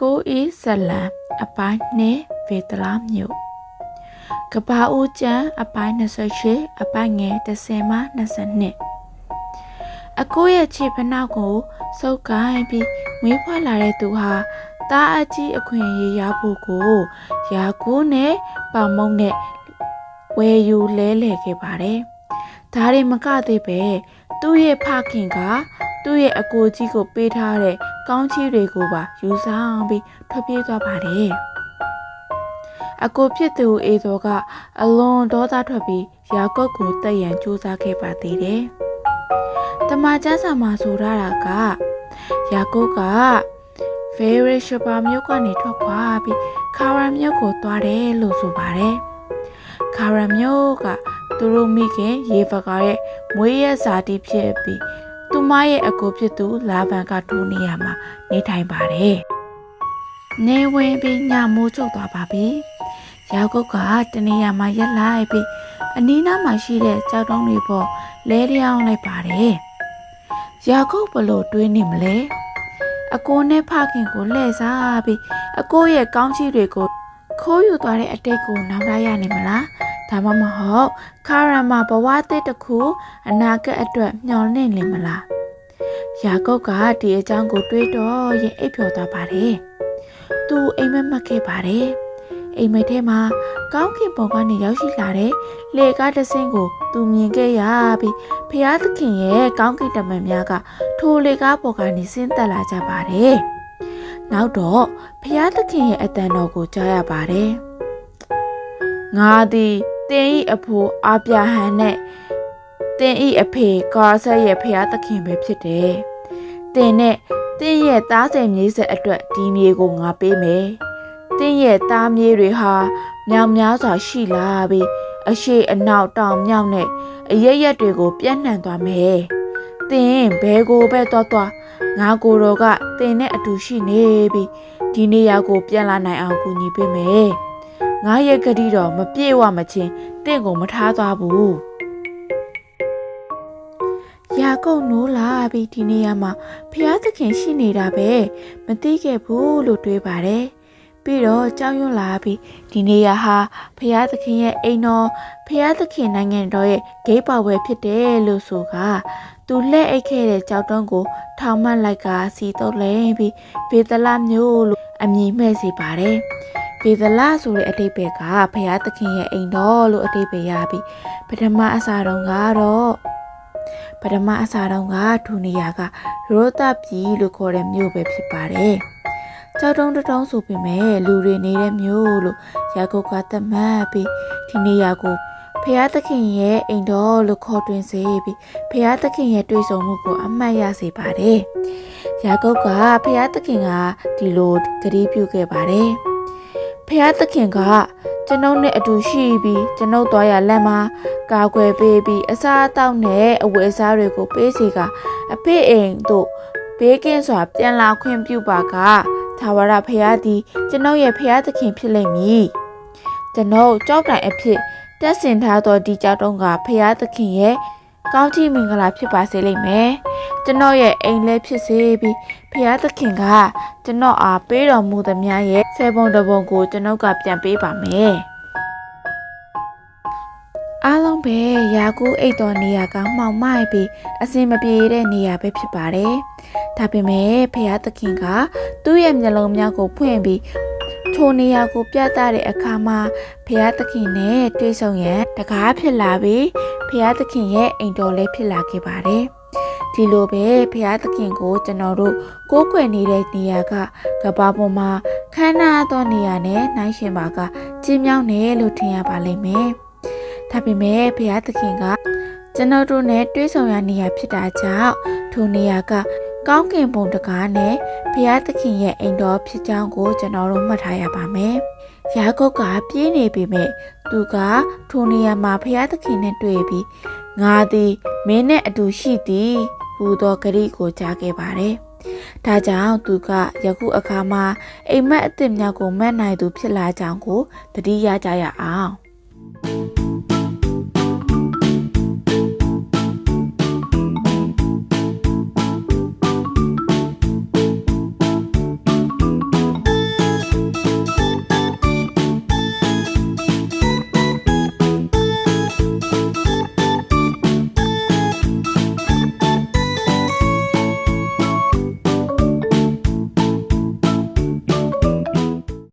ကိုဤဇလံအပိုင်းနှင့်ဗေဒလာမြို့ကဘာဦးကျန်အပိုင်း28အပိုင်းငယ်30မှ22အကိုရဲ့ခြေဖနောက်ကိုစုပ်ကိုင်းပြီးမွေးဖွားလာတဲ့သူဟာတားအကြီးအခွင့်အရေးရဖို့ကိုရာကိုနဲ့ပေါမုံနဲ့ဝယ်ယူလဲလှယ်ခဲ့ပါတယ်ဒါတွေမကသေးပဲသူ့ရဲ့ဖခင်ကသူ့ရဲ့အကိုကြီးကိုပေးထားတဲ့ ကောင်းချီးတွေကိုပါယူဆောင်ပြီးထွက်ပြေးသွားပါတယ်။အကိုဖြစ်သူအေသောကအလွန်ဒေါသထွက်ပြီးယာကုပ်ကိုတက်ရန်ကြိုးစားခဲ့ပါသေးတယ်။တမန်ကျမ်းစာမှာဆိုထားတာကယာကုပ်ကဖေရီရှပါမြို့ကနေထွက်ခွာပြီးခါရမြို့ကိုသွားတယ်လို့ဆိုပါတယ်။ခါရမြို့ကသူတို့မိခင် ရေဘကာရဲ့မွေးရဇာတိဖြစ်ပြီးသူ မရဲ့အကိုဖြစ်သူလာဗန်ကထိုးနေရမှာနေထိုင်ပါတယ်။နေဝင်ပြီးညမိုးချုပ်သွားပါပြီ။ရောက်ကုတ်ကတနေရာမှာရက်လိုက်ပြီးအနီးနားမှာရှိတဲ့ကြောက်တုံးတွေပေါ်လဲလျောင်းလိုက်ပါတယ်။ရောက်ကုတ်ဘလို့တွေးနေမလဲ။အကိုနဲ့ဖခင်ကိုလှည့်စားပြီးအကိုရဲ့ကောင်းချီးတွေကိုခိုးယူသွားတဲ့အတိတ်ကိုနောက်ရရနေမလား။ ဒါမှမဟုတ်ခါရမဘဝသစ်တစ်ခုအနာဂတ်အတွက်မျှော်လင့်နေမလားယာကုပ်ကဒီအကြောင်းကိုတွေးတော့ရင်အိပ်ပျော်သွားပါတယ်သူအိမ်မက်မက်ခဲ့ပါတယ်အိမ်မက်ထဲမှာကောင်းကင်ဘုံကနေရောက်ရှိလာတဲ့လေကားတစ်စင်းကို သူမြင်ခဲ့ရပြီးဖျားသခင်ရဲ့ကောင်းကင်တမန်များကထိုလေကားပေါ်ကနေဆင်းသက်လာကြပါတယ်နောက်တော့ဖျားသခင်ရဲ့အတန်တော်ကိုကြားရပါတယ်ငါသည် တင်ဤအဖိုးအာပြဟန်နဲ့တင်ဤအဖေကာဆက်ရဲ့ဖျားသခင်ပဲဖြစ်တယ်။တင်နဲ့တင်ရဲ့သားစိန်မြေးဆက်အတွက်ဒီမြေကိုငါပေးမယ်။တင်ရဲ့သားမြေးတွေဟာမြောင်များစွာရှိလာပြီးအရှိအနောက်တောင်မြောက်နဲ့အရရက်တွေကိုပြန့်နှံ့သွားမယ်။တင်ဘဲကိုပဲတော့တော့ငါကိုတော်ကတင်နဲ့အတူရှိနေပြီးဒီနေရာကိုပြန်လာနိုင်အောင်ကူညီပေးမယ်။ ငါရဲ့ဂတိတော်မပြေဝမချင်းတင့်ကိုမထားသွားဘူးရာကုတ်နိုးလာပြီးဒီနေရာမှာဖျားသခင်ရှိနေတာပဲမသိခဲ့ဘူးလို့တွေးပါတယ်ပြီးတော့ကြောက်ရွံ့လာပြီးဒီနေရာဟာဖျားသခင်ရဲ့အိမ်တော်ဖျားသခင်နိုင်ငံတော်ရဲ့ဂိတ်ပါဝဲဖြစ်တယ်လို့ဆိုကသူလက်အိတ်ခဲ့တဲ့ကြောက်တုံးကို ထောင်မှတ်လိုက်ကစီတော့လဲပြီးဘေဒလာမျိုးလို့အမည်မှဲ့စေပါတယ် ပေဒလာဆိုတဲ့အတိတ်ပဲကဘုရားသခင်ရဲ့အိမ်တော်လို့အတိတ်ပဲရပြီးပထမအစာတုန်းကတော့ပထမအစာတုန်းကဒူနီယာကရိုးတပ်ပြည်လို့ခေါ်တဲ့မြို့ပဲဖြစ်ပါတယ်။ကြောက်တုံးတုံးဆိုပေမဲ့လူတွေနေတဲ့မြို့လို့ယာကုပ်ကသတ်မှတ်ပြီးဒီနေရာကိုဖျားသခင်ရဲ့အိမ်တော်လို့ခေါ်တွင်စေပြီးဖျားသခင်ရဲ့တွေ့ဆုံမှုကိုအမှတ်ရစေပါတယ်။ယာကုပ်ကဖျားသခင်ကဒီလိုဂရုပြုခဲ့ပါတယ်။ ဖះသခင်ကကျွန်ုပ်နဲ့အတူရှိပြီးကျွန်ုပ်သွားရလမ်းမှာကာကွယ်ပေးပြီးအစားအသောက်နဲ့အဝတ်အစားတွေကိုပေးစီကအဖေအိမ်တို့ဘေးကင်းစွာပြန်လာခွင့်ပြုပါကသာဝရဖះသည်ကျွန်ုပ်ရဲ့ဖះသခင်ဖြစ်လိမ့်မည်ကျွန်ုပ်ကြောက်တိုင်အဖြစ်တက်ဆင်ထားသောဒီကြောက်တုံးကဖះသခင်ရဲ့ကောင်းချီးမင်္ဂလာဖြစ်ပါစေလိမ့်မယ် ကျွန်တော်ရဲ့အိမ်လေးဖြစ်စေပြီးဖះသခင်ကကျွန်တော်အားပေးတော်မူသမျှရဲ့ဆယ်ပုံတစ်ပုံကိုကျွန်ုပ်ကပြန်ပေးပါမယ်အားလုံးပဲရာကူအိတ်တော်နေရာကမှောင်မိုက်ပြီးအစင်မပြေတဲ့နေရာပဲဖြစ်ပါတယ်။ဒါပေမဲ့ဖះသခင်ကသူ့ရဲ့မျက်လုံးများကိုဖွင့်ပြီးထိုနေရာကိုပြသတဲ့အခါမှာဖះသခင်နဲ့တွေ့ဆုံရန်တကားဖြစ်လာပြီးဖះသခင်ရဲ့အိမ်တော်လေးဖြစ်လာခဲ့ပါတယ်။ ဒီလိုပဲဖះသခင်ကိုကျွန်တော်တို့ကိုးကွယ်နေတဲ့နေရာကကဘာပေါ်မှာခမ်းနားသောနေရာနဲ့နိုင်ရှင်ပါကကျင်းမြောင်းတယ်လို့ထင်ရပါလိမ့်မယ်။ဒါပေမဲ့ဖះသခင်ကကျွန်တော်တို့နဲ့တွေ့ဆုံရနေရာဖြစ်တာကြောင့်ထိုနေရာကကောင်းကင်ဘုံတကားနဲ့ဘုရားသခင်ရဲ့အိမ်တော်ဖြစ်ကြောင်းကိုကျွန်တော်တို့မှတ်ထားရပါမယ်။ ယာကုပ်ကပြေးနေပေမဲ့သူကထိုနေရာမှာဘုရားသခင်နဲ့တွေ့ပြီးငါသည်မင်းနဲ့အတူရှိသည်ဟူသောဂရိကိုကြားခဲ့ပါတယ်။ဒါကြောင့်သူကယခုအခါမှာအိမ်မက်အစ်စ်များကိုမက်နိုင်သူဖြစ်လာကြောင်းကိုသတိရကြရအောင်။